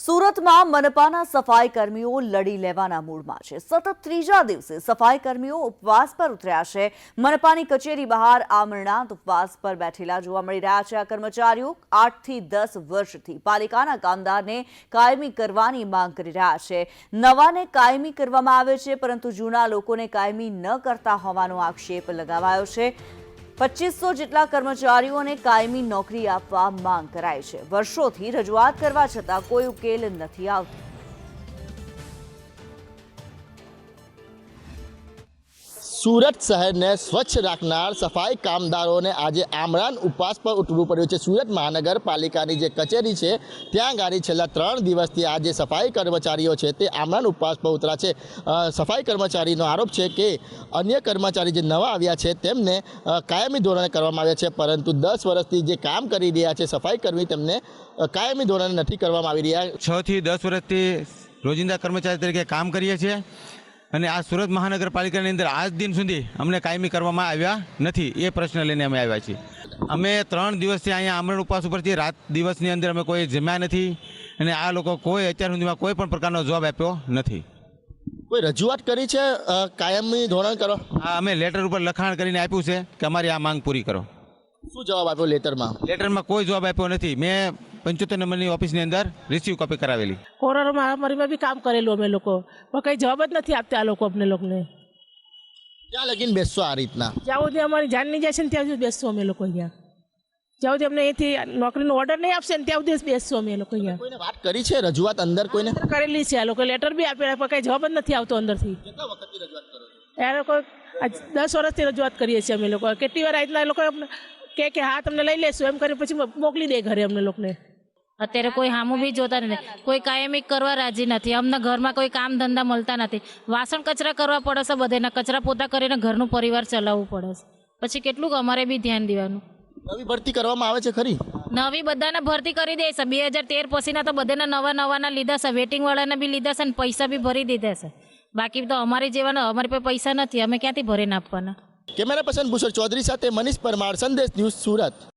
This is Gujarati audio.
સુરતમાં મનપાના સફાઈ કર્મીઓ લડી લેવાના મૂડમાં છે. સતત ત્રીજા દિવસે સફાઈ કર્મીઓ ઉપવાસ પર ઉતર્યા છે. મનપાની કચેરી બહાર આમરણાંત ઉપવાસ પર બેઠેલા જોવા મળી રહ્યા છે. આ કર્મચારીઓ આઠથી દસ વર્ષથી પાલિકાના કામદારને કાયમી કરવાની માંગ કરી રહ્યા છે. નવાને કાયમી કરવામાં આવે છે, પરંતુ જૂના લોકોને કાયમી ન કરતા હોવાનો આક્ષેપ લગાવાયો છે. પચીસો જેટલા કર્મચારીઓને કાયમી નોકરી આપવા માંગ કરાઈ છે. વર્ષોથી રજૂઆત કરવા છતાં કોઈ ઉકેલ નથી આવતો. સુરત શહેરને સ્વચ્છ રાખનાર સફાઈ કામદારોને આજે આમરાન ઉપવાસ પર ઉઠવું પડ્યું છે. સુરત મહાનગરપાલિકાની જે કચેરી છે, ત્યાં ગાડી છેલ્લા ત્રણ દિવસથી આ જે સફાઈ કર્મચારીઓ છે, તે આમરાન ઉપવાસ પર ઉતરા છે. સફાઈ કર્મચારીનો આરોપ છે કે અન્ય કર્મચારી જે નવા આવ્યા છે, તેમને કાયમી ધોરણે કરવામાં આવ્યા છે, પરંતુ દસ વર્ષથી જે કામ કરી રહ્યા છે, સફાઈ કર્મી તેમને કાયમી ધોરણે નથી કરવામાં આવી રહ્યા. છ થી દસ વર્ષથી રોજિંદા કર્મચારી તરીકે કામ કરીએ છીએ. અને આ સુરત મહાનગરપાલિકાની અંદર આજ દિન સુધી અમને કાયમી કરવામાં આવ્યા નથી. એ પ્રશ્ન લઈને અમે આવ્યા છીએ. અમે ત્રણ દિવસથી અહીંયા આમરણ ઉપવાસ ઉપરથી રાત દિવસની અંદર અમે કોઈ જમ્યા નથી અને આ લોકો કોઈ અત્યાર સુધીમાં કોઈ પણ પ્રકારનો જવાબ આપ્યો નથી. કોઈ રજૂઆત કરી છે? કાયમી ધોરણ કરો. હા અમે લેટર ઉપર લખાણ કરીને આપ્યું છે કે અમારી આ માંગ પૂરી કરો. શું જવાબ આપ્યો લેટરમાં? લેટરમાં કોઈ જવાબ આપ્યો નથી. મેં પંચોતેર નંબરની ઓફિસની અંદર રિસીવ કોપી કરાવેલી. કોરોના મહામારીમાં બી કામ કરેલું અમે લોકો. પણ કંઈ જવાબ જ નથી આપતા આ લોકો અમને લોકોને. ત્યાં લગીને બેસશો આ રીતના? જ્યાં સુધી અમારી જાન નહીં જશે ને ત્યાં સુધી બેસશું અમે લોકો અહીંયા. જ્યાં સુધી અમને અહીંથી નોકરીનો ઓર્ડર નહીં આપશે ને ત્યાં સુધી બેસશું અમે લોકો અહીંયા. કોઈને વાત કરી છે રજૂઆત અંદર કોઈને? કરેલી છે આ લોકો લેટર બી આપેલા પણ કંઈ જવાબ જ નથી આવતો અંદરથી. કેટલા વખતથી રજૂઆત કરો છો? એ લોકો આજ દસ વર્ષથી રજૂઆત કરીએ છીએ અમે લોકો. કેટલી વાર આજના લોકો કહે કે હા તમને લઈ લેશું. એમ કરી પછી મોકલી દે ઘરે અમને લોકોને. અત્યારે કોઈ હામું બી જોતા નથી. કોઈ કાયમી કરવા રાજી નથી. અમને ઘરમાં કોઈ કામ ધંધા મળતા નથી. વાસણ કચરા કરવા પડે છે બધાને કચરા પોતા કરીને ઘરનું પરિવાર ચલાવવું પડે છે. પછી કેટલું અમારે બી ધ્યાન દેવાનું. નવી ભરતી કરવામાં આવે છે ખરી? નવી બધાને ભરતી કરી દે છે. બે હજાર તેર પછીના તો બધાના નવા નવાના લીધા છે. વેટિંગ વાળાને બી લીધા છે ને પૈસા બી ભરી દીધા છે. બાકી તો અમારી જેવાના અમારી પાસે પૈસા નથી. અમે ક્યાંથી ભરીને આપવાના? કેમેરા પર્સન ભૂષણ ચૌધરી સાથે મનીષ પરમાર સંદેશ ન્યૂઝ સુરત.